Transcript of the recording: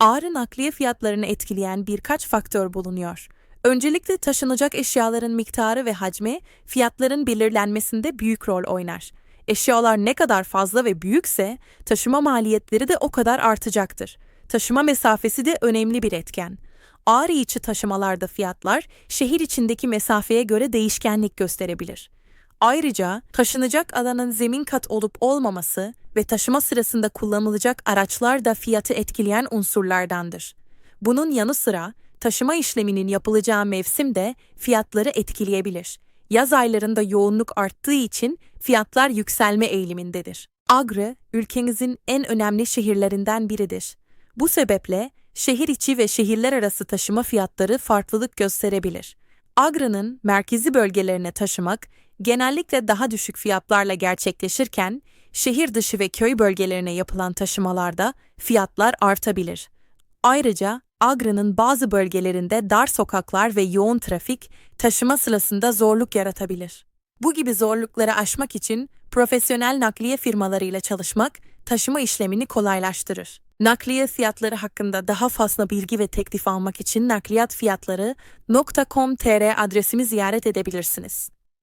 Ağrı nakliye fiyatlarını etkileyen birkaç faktör bulunuyor. Öncelikle taşınacak eşyaların miktarı ve hacmi fiyatların belirlenmesinde büyük rol oynar. Eşyalar ne kadar fazla ve büyükse taşıma maliyetleri de o kadar artacaktır. Taşıma mesafesi de önemli bir etken. Ağrı içi taşımalarda fiyatlar şehir içindeki mesafeye göre değişkenlik gösterebilir. Ayrıca taşınacak alanın zemin kat olup olmaması ve taşıma sırasında kullanılacak araçlar da fiyatı etkileyen unsurlardandır. Bunun yanı sıra taşıma işleminin yapılacağı mevsim de fiyatları etkileyebilir. Yaz aylarında yoğunluk arttığı için fiyatlar yükselme eğilimindedir. Agre, ülkenizin en önemli şehirlerinden biridir. Bu sebeple şehir içi ve şehirler arası taşıma fiyatları farklılık gösterebilir. Agra'nın merkezi bölgelerine taşımak genellikle daha düşük fiyatlarla gerçekleşirken, şehir dışı ve köy bölgelerine yapılan taşımalarda fiyatlar artabilir. Ayrıca Agra'nın bazı bölgelerinde dar sokaklar ve yoğun trafik taşıma sırasında zorluk yaratabilir. Bu gibi zorlukları aşmak için profesyonel nakliye firmalarıyla çalışmak taşıma işlemini kolaylaştırır. Nakliye fiyatları hakkında daha fazla bilgi ve teklif almak için nakliyatfiyatları.com.tr adresimi ziyaret edebilirsiniz.